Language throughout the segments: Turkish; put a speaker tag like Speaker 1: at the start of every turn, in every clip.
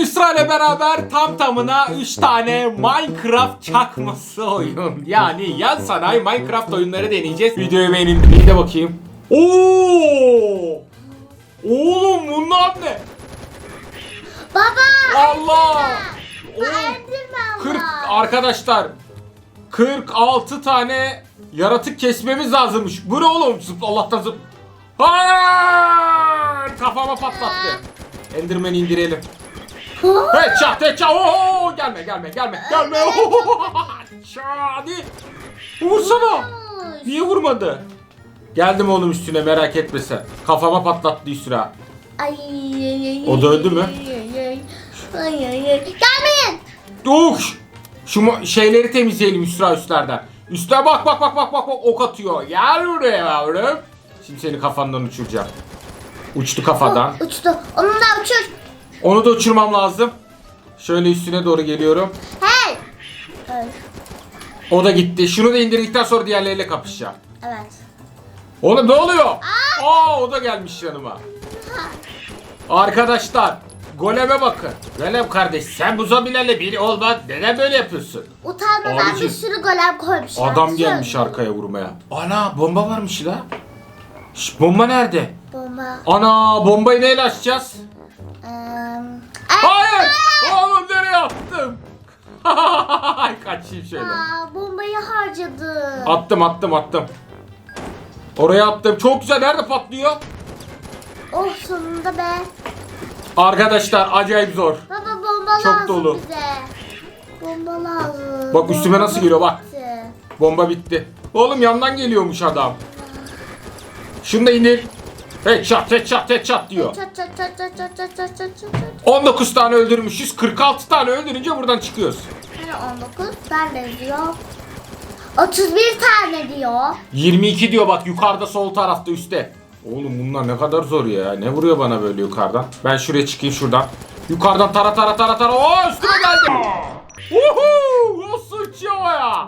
Speaker 1: Yusra ile beraber tam tamına 3 tane Minecraft çakması oyun. Yani yan sanayi Minecraft oyunları deneyeceğiz. Videoyu beğenin. Bir de bakayım. Oo! Oğlum bunlar ne?
Speaker 2: Baba.
Speaker 1: Allah! Oğlum,
Speaker 2: Enderman
Speaker 1: 40
Speaker 2: var.
Speaker 1: arkadaşlar 46 tane yaratık kesmemiz lazımmış. Bu ne oğlum? Zıp Allah'tan zıp. Hayır! Kafama patlattı. Enderman'i indirelim. Headshot headshot. Oo, gelme gelme gelme gelme. Hadi. Vursana. Niye vurmadı? Geldim oğlum üstüne merak etme sen. Kafama patlattı Yusra.
Speaker 2: Ay, ay, ay,
Speaker 1: O da öldü mü?
Speaker 2: Ay, ay, ay. Ay, ay, ay. Gelmeyin.
Speaker 1: Uf! Şu şeyleri temizleyelim Yusra üstlerden. Üste bak bak bak bak bak bak ok atıyor. Gel buraya yavrum. Şimdi seni kafandan uçuracağım. Uçtu kafadan.
Speaker 2: Uçtu. Onunla uçur.
Speaker 1: Onu da uçurmam lazım. Şöyle üstüne doğru geliyorum.
Speaker 2: Hey.
Speaker 1: O da gitti. Şunu da indirdikten sonra diğerleriyle kapışacağım.
Speaker 2: Evet.
Speaker 1: Oğlum ne oluyor? Aa o da gelmiş yanıma. Arkadaşlar Goleme bakın. Golem kardeş sen bu zombilerle biri olma. Neden böyle yapıyorsun?
Speaker 2: Utanmadan
Speaker 1: Abicim,
Speaker 2: bir sürü golem koymuşlar.
Speaker 1: Adam gelmiş arkaya vurmaya. Ana bomba varmış la. Şş, bomba nerede?
Speaker 2: Bomba.
Speaker 1: Ana bombayı neyle açacağız? Hayır! Oğlum nereye attım? Kaçayım şöyle.
Speaker 2: Aa, bombayı harcadı.
Speaker 1: Attım attım attım. Oraya attım. Çok güzel. Nerede patlıyor?
Speaker 2: Oh sonunda be.
Speaker 1: Arkadaşlar acayip zor.
Speaker 2: Baba bomba
Speaker 1: Çok
Speaker 2: lazım
Speaker 1: dolu.
Speaker 2: bize. Bomba lazım.
Speaker 1: Bak üstüme nasıl geliyor, bak.
Speaker 2: bitti.
Speaker 1: Bomba bitti. Oğlum yandan geliyormuş adam. Şunu da indir. Headshot headshot headshot diyor.
Speaker 2: Çat çat çat çat çat çat çat çat çat.
Speaker 1: 19 tane öldürmüşüz. 46 tane öldürünce buradan çıkıyoruz.
Speaker 2: Hani 19 ben de diyor. 31 tane diyor.
Speaker 1: 22 diyor bak yukarıda sol tarafta üstte. Oğlum bunlar ne kadar zor ya. Ne vuruyor bana böyle yukarıdan? Ben şuraya çıkayım şuradan. Yukarıdan tara tara tara tara. Oo üstüme geldi. Uhu! Nasıl uçuyor ya?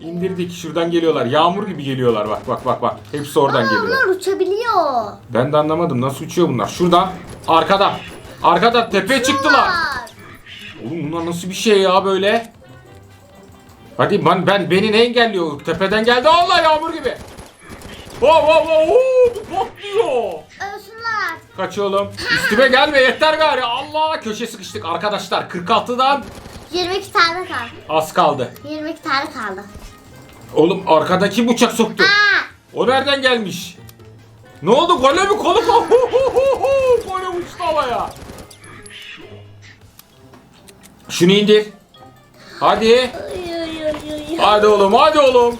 Speaker 1: İndirdik şuradan geliyorlar. Yağmur gibi geliyorlar bak bak bak bak. Hepsi oradan
Speaker 2: Aa,
Speaker 1: geliyor.
Speaker 2: bunlar uçabiliyor.
Speaker 1: Ben de anlamadım nasıl uçuyor bunlar. Şuradan arkadan. Arkadan tepeye çıktılar. Oğlum bunlar nasıl bir şey ya böyle? Hadi ben, ben beni ne engelliyor? Tepeden geldi Allah yağmur gibi. Wow wow oo, bu patlıyor.
Speaker 2: Ölsünler.
Speaker 1: Kaç oğlum. Üstüme gelme yeter gari. Allah köşe sıkıştık arkadaşlar. 46'dan
Speaker 2: 22 tane kaldı.
Speaker 1: az kaldı.
Speaker 2: 22 tane kaldı.
Speaker 1: Oğlum arkadaki bıçak soktu.
Speaker 2: Aa,
Speaker 1: O nereden gelmiş? Ne oldu? Gole mi kolu mu? Gole uçtu havaya. Şunu indir. Hadi.
Speaker 2: Ay, ay, ay, ay.
Speaker 1: Hadi oğlum hadi oğlum.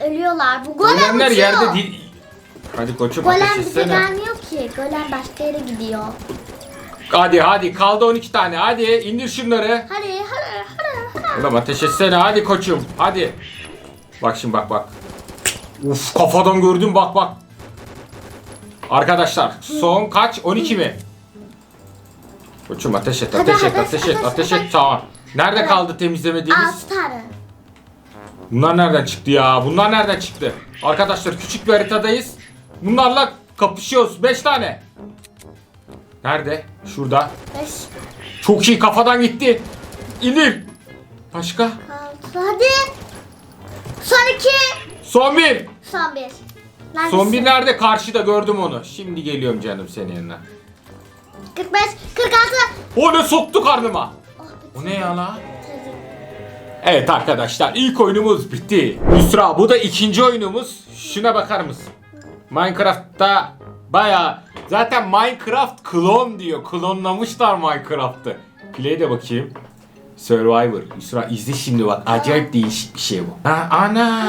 Speaker 2: Ölüyorlar. Bu golem
Speaker 1: Golemler
Speaker 2: uçuyor.
Speaker 1: yerde değil. Hadi koçum
Speaker 2: Golem bize
Speaker 1: etsene.
Speaker 2: gelmiyor ki. Golem başka yere gidiyor.
Speaker 1: Hadi hadi kaldı 12 tane hadi indir şunları.
Speaker 2: Hadi hadi hadi hadi.
Speaker 1: Oğlum ateş etsene hadi koçum hadi. Bak şimdi bak bak. Uf kafadan gördüm bak bak. Arkadaşlar son kaç? 12 mi? Koçum ateş et
Speaker 2: Hadi,
Speaker 1: ateş et
Speaker 2: hadi,
Speaker 1: ateş et ateş et tamam. Nerede kaldı temizlemediğimiz?
Speaker 2: 6 tane.
Speaker 1: Bunlar nereden çıktı ya? Bunlar nereden çıktı? Arkadaşlar küçük bir haritadayız. Bunlarla kapışıyoruz. 5 tane. Nerede? Şurada.
Speaker 2: 5
Speaker 1: Çok iyi kafadan gitti. İndir. Başka?
Speaker 2: 6 hadi. Son 2.
Speaker 1: Son bir.
Speaker 2: Son 1.
Speaker 1: Son bir nerede? Karşıda gördüm onu. Şimdi geliyorum canım senin yanına.
Speaker 2: 45 46.
Speaker 1: O ne soktu karnıma?
Speaker 2: Oh,
Speaker 1: O ne ya la? Evet arkadaşlar ilk oyunumuz bitti. Yusra bu da ikinci oyunumuz. Şuna bakar mısın? Minecraft'ta baya zaten Minecraft klon diyor. Klonlamışlar Minecraft'ı. Play'e de bakayım. Survivor. Yusra izle şimdi bak. Acayip değişik bir şey bu. Ha, ana.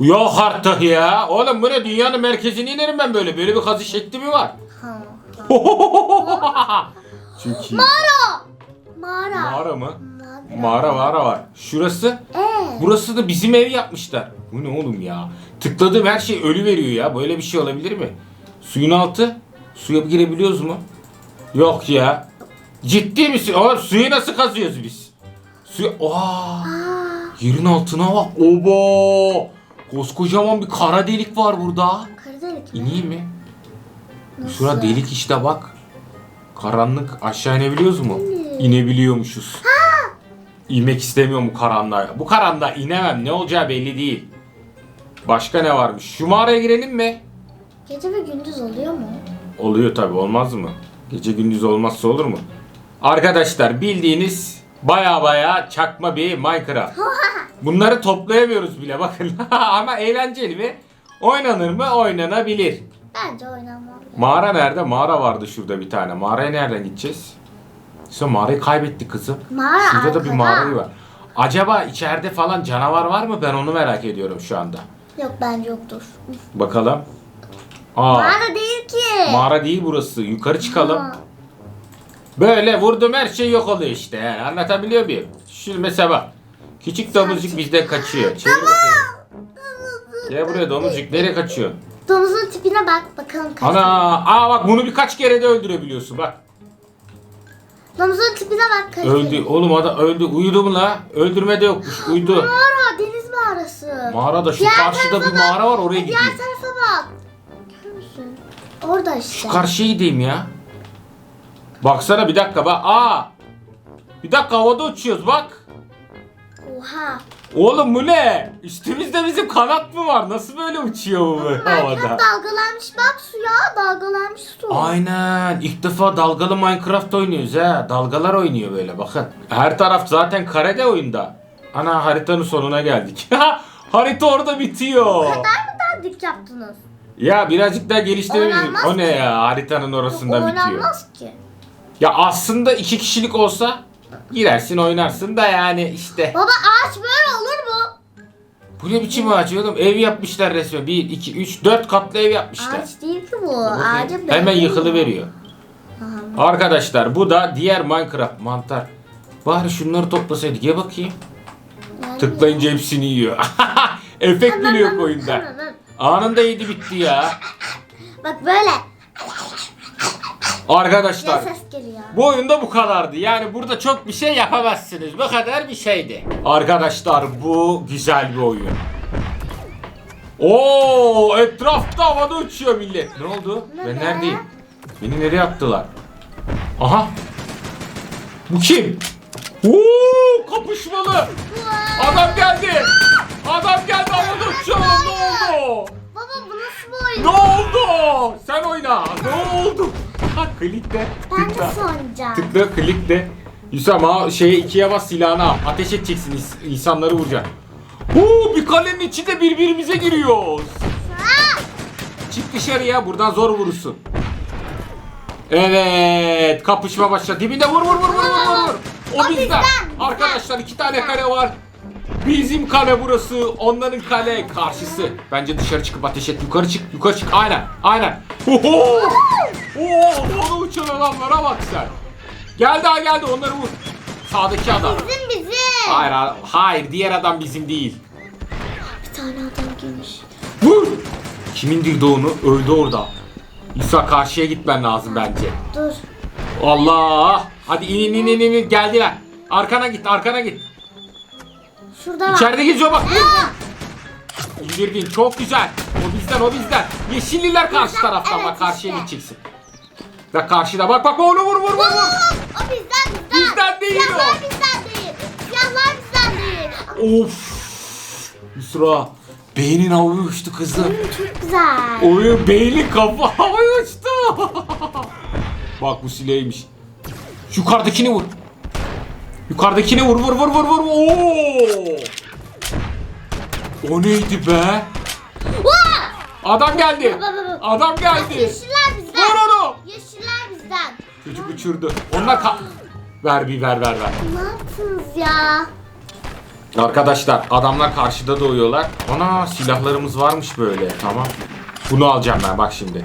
Speaker 1: Yok artık ya. Oğlum bu ne dünyanın merkezine inerim ben böyle. Böyle bir kazı şekli mi var? iyi.
Speaker 2: Mağara. Mağara.
Speaker 1: Mağara mı?
Speaker 2: Mağara.
Speaker 1: Mağara var. Şurası
Speaker 2: Ee,
Speaker 1: Burası da bizim ev yapmışlar. Bu ne oğlum ya? Tıkladığım her şey ölü veriyor ya. Böyle bir şey olabilir mi? Suyun altı. Suya girebiliyoruz mu? Yok ya. Ciddi misin? Oğlum suyu nasıl kazıyoruz biz? Suyu... Aa,
Speaker 2: aa,
Speaker 1: yerin altına bak. Oba! Koskocaman bir kara delik var burada.
Speaker 2: kara delik mi?
Speaker 1: İneyim mi?
Speaker 2: Nasıl?
Speaker 1: Şura delik işte bak. Karanlık aşağı inebiliyoruz mu? İnebiliyormuşuz. İnmek istemiyorum bu karanlığa. Bu karanlığa inemem. Ne olacağı belli değil. Başka ne varmış? Şu mağaraya girelim mi?
Speaker 2: Gece ve gündüz oluyor mu?
Speaker 1: Oluyor tabi olmaz mı? Gece gündüz olmazsa olur mu? Arkadaşlar bildiğiniz baya baya çakma bir Minecraft. Bunları toplayamıyoruz bile bakın. Ama eğlenceli mi? Oynanır mı? Oynanabilir.
Speaker 2: Bence oynanmalı.
Speaker 1: Mağara nerede? Mağara vardı şurada bir tane. Mağaraya nereden gideceğiz? İşte mağarayı kaybettik kızım.
Speaker 2: Mağara
Speaker 1: Şurada da bir
Speaker 2: arkada.
Speaker 1: mağara var. Acaba içeride falan canavar var mı? Ben onu merak ediyorum şu anda.
Speaker 2: Yok bence yoktur.
Speaker 1: Bakalım. Aa,
Speaker 2: Mağara değil ki.
Speaker 1: mağara değil burası. Yukarı çıkalım.
Speaker 2: Ha.
Speaker 1: Böyle vurdum her şey yok oluyor işte. Yani. Anlatabiliyor muyum? Şu mesela bak. Küçük domuzcuk bizden kaçıyor. Çevir bakayım. Gel buraya domuzcuk. Nereye kaçıyor?
Speaker 2: Domuzun tipine bak bakalım kaç.
Speaker 1: Ana! Aa bak bunu birkaç kere de öldürebiliyorsun bak.
Speaker 2: Domuzun tipine bak kaç.
Speaker 1: Öldü. Oğlum adam öldü. Uyudu mu la? Öldürme de yokmuş. Uyudu.
Speaker 2: Mağara deniz mağarası.
Speaker 1: Mağarada şu
Speaker 2: Diğer
Speaker 1: karşıda
Speaker 2: tarafa
Speaker 1: bir
Speaker 2: bak.
Speaker 1: mağara var oraya
Speaker 2: Diğer
Speaker 1: gideyim.
Speaker 2: tarafa bak. Görüyor musun? Orada işte.
Speaker 1: Şu karşıya gideyim ya. Baksana bir dakika bak. Aa! Bir dakika havada uçuyoruz bak.
Speaker 2: Oha.
Speaker 1: Oğlum bu ne? Üstümüzde bizim kanat mı var? Nasıl böyle uçuyor bu böyle havada?
Speaker 2: Minecraft dalgalanmış bak suya dalgalanmış su.
Speaker 1: Aynen. İlk defa dalgalı Minecraft oynuyoruz ha. Dalgalar oynuyor böyle bakın. Her taraf zaten karede oyunda. Ana haritanın sonuna geldik. Harita orada bitiyor.
Speaker 2: kadar mı dandik yaptınız?
Speaker 1: Ya birazcık daha geliştirebiliriz.
Speaker 2: Oynanmaz
Speaker 1: O ne
Speaker 2: ki.
Speaker 1: ya haritanın orasında bitiyor.
Speaker 2: Oynanmaz ki.
Speaker 1: Ya aslında iki kişilik olsa girersin oynarsın da yani işte.
Speaker 2: Baba ağaç böyle olur mu?
Speaker 1: Bu ne biçim ağaç oğlum? Ev yapmışlar resmen. 1, 2, 3, 4 katlı ev yapmışlar.
Speaker 2: Ağaç değil ki bu. Ağaca
Speaker 1: Hemen
Speaker 2: benziyor.
Speaker 1: yıkılıveriyor.
Speaker 2: Aha.
Speaker 1: Arkadaşlar bu da diğer Minecraft mantar. Bari şunları toplasaydık ya bakayım.
Speaker 2: Yani-
Speaker 1: Tıklayınca hepsini yiyor. Efekt bile yok oyunda. Anında yedi bitti ya.
Speaker 2: Bak böyle.
Speaker 1: Arkadaşlar
Speaker 2: ses geliyor.
Speaker 1: bu oyunda bu kadardı. Yani burada çok bir şey yapamazsınız. Bu kadar bir şeydi. Arkadaşlar bu güzel bir oyun. Oo etrafta havada uçuyor millet. Ne oldu?
Speaker 2: Ne
Speaker 1: ben
Speaker 2: be?
Speaker 1: neredeyim? Beni nereye attılar? Aha. Bu kim? Oo kapışmalı. Adam geldi. Adam geldi havada uçuyor. Ne oldu?
Speaker 2: Baba bu nasıl bir oyun?
Speaker 1: Ne oldu? Sen oyna. Ne oldu? Ha klikle.
Speaker 2: Ben
Speaker 1: Tıkla.
Speaker 2: nasıl oynayacağım?
Speaker 1: Tıkla klikle. Yusuf ama şeye ikiye bas silahını al. Ateş edeceksin ins- insanları vuracaksın. Oo bir kalenin içinde birbirimize giriyoruz.
Speaker 2: Aa!
Speaker 1: Çık dışarıya buradan zor vurursun. Evet kapışma başladı. Dibinde vur vur vur vur vur vur. O,
Speaker 2: O
Speaker 1: bizden.
Speaker 2: bizden, bizden.
Speaker 1: Arkadaşlar iki tane kale var. Bizim kale burası. Onların kale karşısı. Bence dışarı çıkıp ateş et. Yukarı çık. Yukarı çık. Aynen. Aynen. Oho. Oo, orada uçan adamlara bak sen. Geldi ha geldi. Onları vur. Sağdaki adam.
Speaker 2: Bizim bizim.
Speaker 1: Hayır, ha- hayır diğer adam bizim değil.
Speaker 2: Bir tane adam gelmiş.
Speaker 1: Vur. Kimin dirdi onu? Öldü orada. İsa karşıya gitmen lazım bence.
Speaker 2: Dur.
Speaker 1: Allah! Hadi in in in in in geldiler. Arkana git, arkana git.
Speaker 2: Şurada var.
Speaker 1: İçeride geziyor bak.
Speaker 2: Aa!
Speaker 1: İndirdin çok güzel. O bizden, o bizden. Yeşilliler karşı taraftan
Speaker 2: evet
Speaker 1: bak karşıya
Speaker 2: işte.
Speaker 1: gideceksin. Bak karşıda bak bak onu vur vur vur vur.
Speaker 2: O bizden bizden.
Speaker 1: Bizden değil
Speaker 2: Siyahlar
Speaker 1: o.
Speaker 2: bizden değil. Siyahlar bizden değil.
Speaker 1: Of! Yusra beynin havaya uçtu kızım.
Speaker 2: Çok güzel.
Speaker 1: Oyun beyni kafa havaya uçtu. bak bu sileymiş. Yukarıdakini vur. Yukarıdakini vur vur vur vur vur. Oo! O neydi be? Adam geldi. Adam geldi. Uçurdu. Onlar ka- Ver bir ver ver ver.
Speaker 2: Ne yaptınız ya?
Speaker 1: Arkadaşlar adamlar karşıda doğuyorlar. Ana silahlarımız varmış böyle. Tamam. Bunu alacağım ben bak şimdi.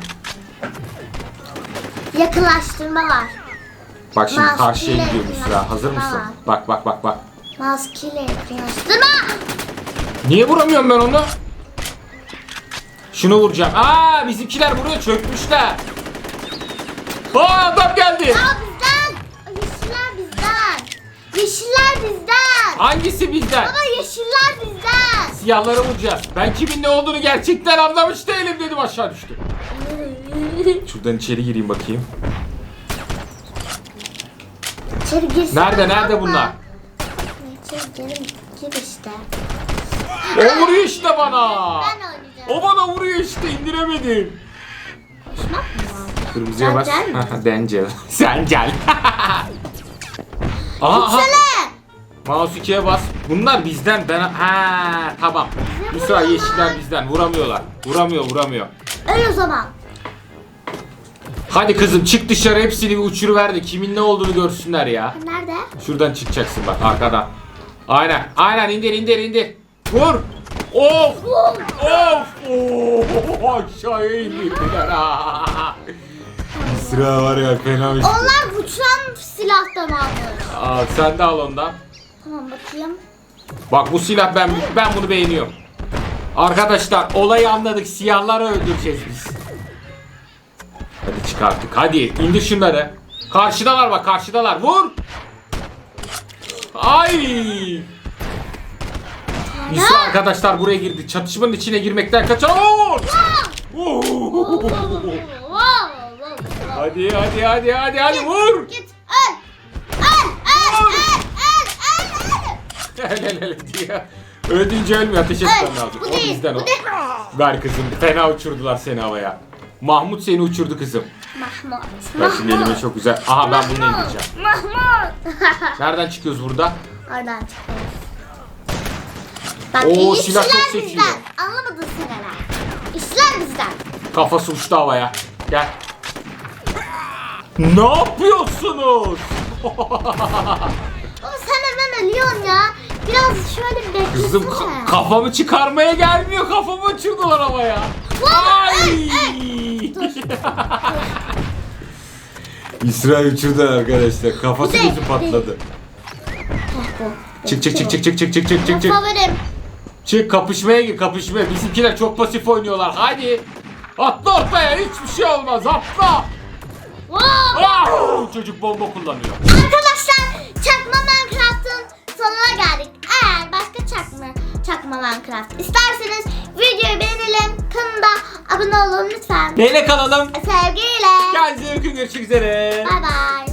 Speaker 2: Yakınlaştırma var.
Speaker 1: Bak şimdi
Speaker 2: Maskeli
Speaker 1: karşıya gidiyor bu silah. Hazır mısın?
Speaker 2: yakınlaştırma
Speaker 1: Bak bak bak bak.
Speaker 2: Maskeli yakınlaştırma.
Speaker 1: Niye vuramıyorum ben onu? Şunu vuracağım. Aa bizimkiler buraya çökmüşler. Aa adam geldi.
Speaker 2: Aa bizden. Yeşiller bizden. Yeşiller bizden.
Speaker 1: Hangisi bizden?
Speaker 2: Baba yeşiller bizden.
Speaker 1: Siyahları vuracağız. Ben kimin ne olduğunu gerçekten anlamış değilim dedim aşağı düştüm. Şuradan içeri gireyim bakayım.
Speaker 2: İçeri girsene.
Speaker 1: Nerede nerede bunlar?
Speaker 2: İçeri gir, gir işte.
Speaker 1: O vuruyor işte bana.
Speaker 2: Ben oynayacağım.
Speaker 1: O bana vuruyor işte indiremedim. Kırmızıya bas.
Speaker 2: Sen gel.
Speaker 1: Sen gel. aha. Mouse 2'ye bas. Bunlar bizden. Ben ha tamam.
Speaker 2: Vuruyorlar.
Speaker 1: yeşiller bizden. Vuramıyorlar. Vuramıyor, vuramıyor.
Speaker 2: Öl o zaman.
Speaker 1: Hadi kızım çık dışarı hepsini bir uçuruver de kimin ne olduğunu görsünler ya.
Speaker 2: Nerede?
Speaker 1: Şuradan çıkacaksın bak arkadan. Aynen. Aynen indir indir indir. Vur. Of. Of. Oh, aşağıya indirdiler Sıra var ya fena işte.
Speaker 2: Onlar uçan silahtan almış.
Speaker 1: Aa, sen de al ondan.
Speaker 2: Tamam bakayım.
Speaker 1: Bak bu silah ben ben bunu beğeniyorum. Arkadaşlar olayı anladık. Siyahları öldüreceğiz biz. Hadi çık artık. Hadi indir şunları. Karşıdalar bak karşıdalar. Vur. Ay. Yusuf arkadaşlar buraya girdi. Çatışmanın içine girmekten
Speaker 2: wow, wow.
Speaker 1: Hadi hadi hadi hadi hadi vur.
Speaker 2: Git öl. Öl, öl, öl, öl, öl, öl.
Speaker 1: Hele hele diye. Öldüğünce ölmüyor ateş etmen
Speaker 2: Öl.
Speaker 1: lazım.
Speaker 2: Bu
Speaker 1: O
Speaker 2: değil,
Speaker 1: bizden
Speaker 2: bu
Speaker 1: o.
Speaker 2: değil.
Speaker 1: Ver kızım. Fena uçurdular seni havaya. Mahmut seni uçurdu kızım.
Speaker 2: Mahmut.
Speaker 1: Bak şimdi elime çok güzel. Aha ben bunu indireceğim.
Speaker 2: Mahmut.
Speaker 1: Nereden çıkıyoruz burada?
Speaker 2: Oradan çıkıyoruz. Bak
Speaker 1: Oo, silah çok seçiyor.
Speaker 2: Anlamadın sen herhalde. İşler bizden.
Speaker 1: Kafası uçtu havaya. Gel. Ne yapıyorsunuz?
Speaker 2: Ama sen hemen ölüyorsun ya. Biraz şöyle bir beklesene.
Speaker 1: Kızım ka- kafamı çıkarmaya gelmiyor. Kafamı uçurdular havaya.
Speaker 2: Vay,
Speaker 1: Ay! İsrail uçurdu arkadaşlar. Kafası
Speaker 2: değil,
Speaker 1: gözü patladı. Çık çık çık çık çık çık çık çık çık çık.
Speaker 2: Favorim.
Speaker 1: Çık kapışmaya gir kapışmaya. Bizimkiler çok pasif oynuyorlar. Hadi. Atla ortaya hiçbir şey olmaz. Atla.
Speaker 2: Wow.
Speaker 1: Ah! Çocuk bomba kullanıyor.
Speaker 2: Arkadaşlar çakma Minecraft'ın sonuna geldik. Eğer başka çakma çakma Minecraft isterseniz videoyu beğenelim. Kanala abone olun lütfen.
Speaker 1: Neyle kalalım?
Speaker 2: Sevgiyle.
Speaker 1: Kendinize iyi bakın. Görüşmek üzere.
Speaker 2: Bay bay.